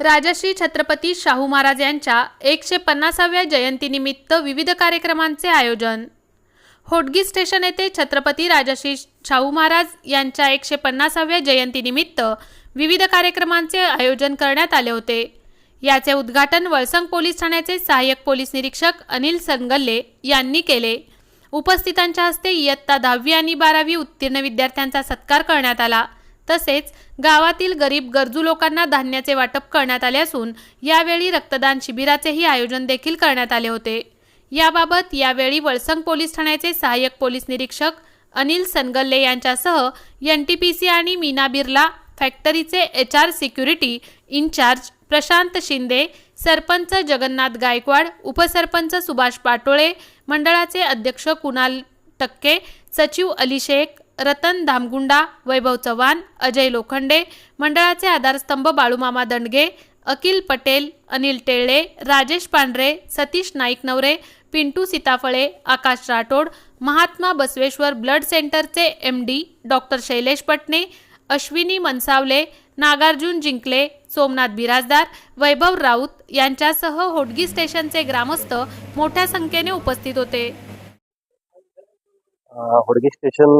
राजश्री छत्रपती शाहू महाराज यांच्या एकशे पन्नासाव्या जयंतीनिमित्त विविध कार्यक्रमांचे आयोजन. होटगी स्टेशन येथे छत्रपती राजश्री शाहू महाराज यांच्या एकशे पन्नासाव्या जयंतीनिमित्त विविध कार्यक्रमांचे आयोजन करण्यात आले होते. याचे उद्घाटन वळसंग पोलीस ठाण्याचे सहाय्यक पोलीस निरीक्षक अनिल सनगल्ले यांनी केले. उपस्थितांच्या हस्ते इयत्ता दहावी आणि बारावी उत्तीर्ण विद्यार्थ्यांचा सत्कार करण्यात आला. तसेच गावातील गरीब गरजू लोकांना धान्याचे वाटप करण्यात आले असून यावेळी रक्तदान शिबिराचेही आयोजन देखील करण्यात आले होते. याबाबत यावेळी वळसंग पोलीस ठाण्याचे सहाय्यक पोलीस निरीक्षक अनिल सनगल्ले यांच्यासह एन टी पी सी आणि Meena Birla फॅक्टरीचे H R security incharge Prashant Shinde sarpanch Jagannath Gaikwad उपसरपंच सुभाष पाटोळे मंडळाचे अध्यक्ष कुणाल टक्के सचिव अली शेख रतन धामगुंडा वैभव चव्हाण अजय लोखंडे मंडळाचे आधारस्तंभ बाळूमामा दंडगे अकिल पटेल अनिल टेळे राजेश पांढरे सतीश नाईक नवरे पिंटू सीताफळे आकाश राठोड महात्मा बसवेश्वर ब्लड सेंटरचे M D doctor Shailesh Patne Ashwini Mansawale Nagarjun जिंकले सोमनाथ बिराजदार वैभव राऊत यांच्यासह होटगी स्टेशनचे ग्रामस्थ मोठ्या संख्येने उपस्थित होते. होडगे स्टेशन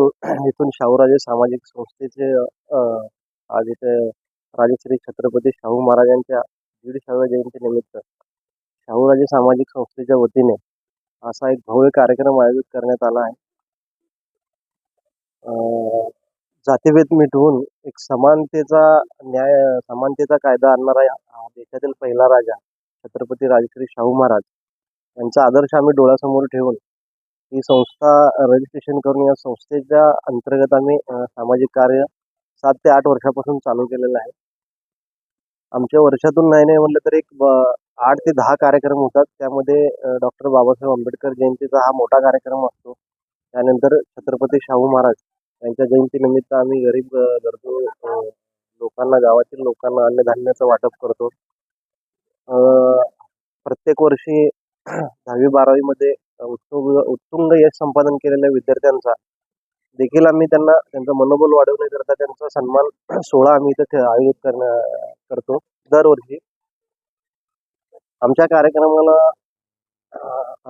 इथून शाहूराजे सामाजिक संस्थेचे आज इथे राजश्री छत्रपती शाहू महाराजांच्या दीडशेव्या जयंती निमित्त शाहूराजे सामाजिक संस्थेच्या वतीने असा एक भव्य कार्यक्रम आयोजित करण्यात आला आहे. अं, जातीभेद मिटवून एक समानतेचा न्याय समानतेचा कायदा आणणारा देशातील पहिला राजा छत्रपती राजश्री शाहू महाराज यांचा आदर्श आम्ही डोळ्यासमोर ठेवून ही संस्था रजिस्ट्रेशन करून या संस्थेच्या अंतर्गत आम्ही सामाजिक कार्य सात ते आठ वर्षापासून चालू केलेलं आहे. आमच्या वर्षातून नाही नाही म्हटलं तर एक आठ ते दहा कार्यक्रम होतात. त्यामध्ये डॉक्टर बाबासाहेब आंबेडकर जयंतीचा हा मोठा कार्यक्रम असतो. त्यानंतर छत्रपती शाहू महाराज यांच्या जयंतीनिमित्त आम्ही गरीब गरजू लोकांना गावातील लोकांना अन्नधान्याचं वाटप करतो. प्रत्येक वर्षी दहावी बारावीमध्ये उत्तुंग उत्तुंग यश संपादन केलेल्या विद्यार्थ्यांचा देखील आम्ही त्यांना त्यांचं मनोबल वाढवण्याकरता त्यांचा सन्मान सोहळा आम्ही इथं आयोजित करण्या करतो. दरवर्षी आमच्या कार्यक्रमाला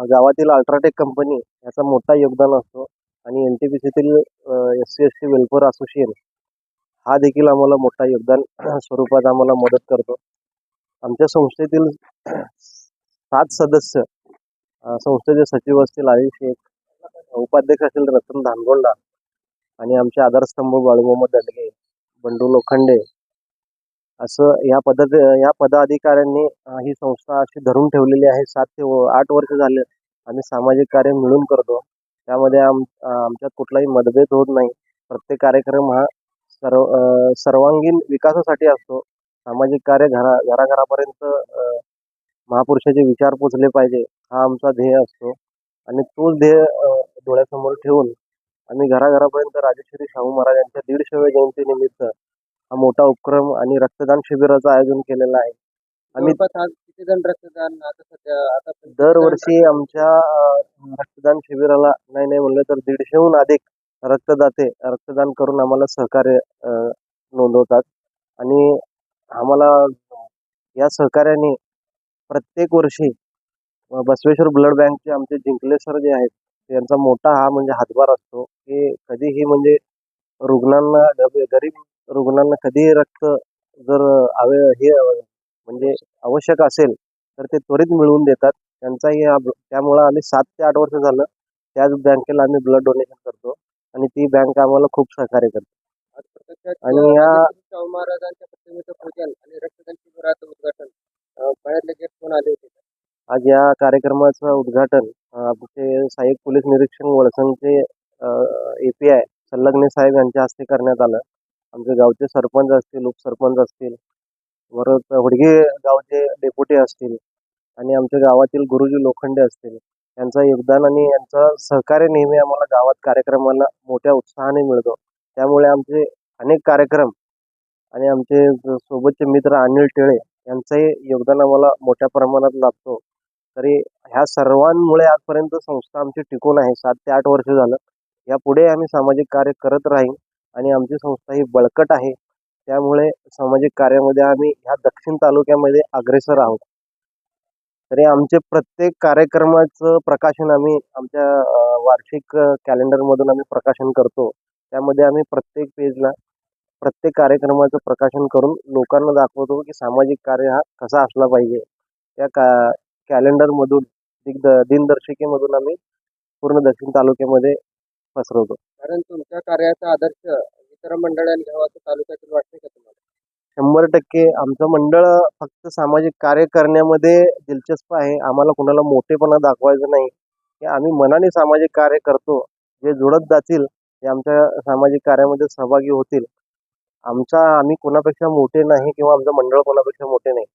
गावातील अल्ट्राटेक कंपनी याचा मोठा योगदान असतो आणि N T P सीतील S C S T welfare association हा देखील आम्हाला मोठा योगदान स्वरूपात आम्हाला मदत करतो. आमच्या संस्थेतील सात सदस्य संस्थेचे सचिव असतील आयुष शेख उपाध्यक्ष असतील रतन धानगोंडा आणि आमचे आधारस्तंभ बाळूमोहम्मद दडगे बंडू लोखंडे. असं या पद्धत या पदाधिकाऱ्यांनी ही संस्था अशी धरून ठेवलेली आहे. सात ते व- आठ वर्ष झाले आम्ही सामाजिक कार्य मिळून करतो. त्यामध्ये आम आमच्यात कुठलाही मतभेद होत नाही. प्रत्येक कार्यक्रम हा सर्व सर्वांगीण विकासासाठी असतो. सामाजिक कार्य घरा घराघरापर्यंत महापुरुषाचे विचार पोचले पाहिजे हा आमचा ध्येय असतो. आणि तोच ध्येय डोळ्यासमोर ठेवून आम्ही घराघरापर्यंत राजेश्वरी शाहू महाराजांच्या दीडशेव्या जयंतीनिमित्त हा मोठा उपक्रम आणि रक्तदान शिबिराचं आयोजन केलेलं आहे. आम्ही रक्तदान आता सध्या आता दरवर्षी आमच्या रक्तदान शिबिराला नाही नाही म्हणलं तर दीडशेहून अधिक रक्तदाते रक्तदान करून आम्हाला सहकार्य नोंदवतात. आणि आम्हाला या सहकार्याने प्रत्येक वर्षी बसवेश्वर ब्लड बँकचे आमचे जिंकले सर जे आहेत त्यांचा मोठा हा म्हणजे हातभार असतो की कधीही म्हणजे रुग्णांना गरीब रुग्णांना कधीही रक्त जर हवे हे म्हणजे आवश्यक असेल तर ते त्वरित मिळवून देतात. त्यांचाही हा त्यामुळं आम्ही सात ते आठ वर्ष झालं त्याच बँकेला आम्ही ब्लड डोनेशन करतो आणि ती बँक आम्हाला खूप सहकार्य करते. आणि या- गेट कोण आले होते? आज या कार्यक्रमाचं उद्घाटन आमचे सहाय्यक पोलीस निरीक्षक वळसंगचे ए पी आय संलग्ने साहेब यांच्या हस्ते करण्यात आलं. आमचे गावचे सरपंच असतील उपसरपंच असतील परत हुडगे गावचे डेप्युटी असतील आणि आमच्या गावातील गुरुजी लोखंडे असतील यांचं योगदान आणि यांचं सहकार्य नेहमी आम्हाला गावात कार्यक्रमाला मोठ्या उत्साहाने मिळतो. त्यामुळे आमचे अनेक कार्यक्रम आणि आमचे सोबतचे मित्र अनिल टिळे यांचंही योगदान आम्हाला मोठ्या प्रमाणात लाभतो तरी ह्या सर्वांमुळे आजपर्यंत संस्था आमची टिकून आहे. सात ते आठ वर्ष झालं. यापुढे आम्ही सामाजिक कार्य करत राहीन आणि आमची संस्था ही बळकट आहे. त्यामुळे सामाजिक कार्यामध्ये आम्ही ह्या दक्षिण तालुक्यामध्ये अग्रेसर आहोत. तरी आमचे प्रत्येक कार्यक्रमाचं प्रकाशन आम्ही आमच्या वार्षिक कॅलेंडरमधून आम्ही प्रकाशन करतो. त्यामध्ये आम्ही प्रत्येक पेजला प्रत्येक कार्यक्रमाचं प्रकाशन करून लोकांना दाखवतो की सामाजिक कार्य हा कसा असला पाहिजे. त्या का कॅलेंडरमधून दिग्द दिनदर्शिकेमधून आम्ही पूर्ण दक्षिण तालुक्यामध्ये पसरवतो. कारण तुमच्या कार्याचा आदर्श इतर मंडळांनी घ्यावा असं तालुक्यातील वाटते का तुम्हाला? शंभर टक्के. आमचं मंडळ फक्त सामाजिक कार्य करण्यामध्ये दिलचस्प आहे. आम्हाला कुणाला मोठेपणा दाखवायचं नाही. की आम्ही मनाने सामाजिक कार्य करतो. जे जुळत जातील ते आमच्या सामाजिक कार्यामध्ये सहभागी होतील. आमचा आम्ही कोणापेक्षा मोठे नाही किंवा आमचं मंडळ कोणापेक्षा मोठे नाही.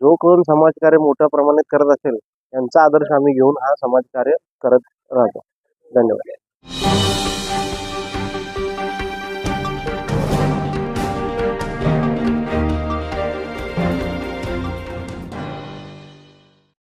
जो कोण समाजकार्य मोठ्या प्रमाणात करत असेल त्यांचा आदर्श आम्ही घेऊन हा समाजकार्य करत राहतो. धन्यवाद.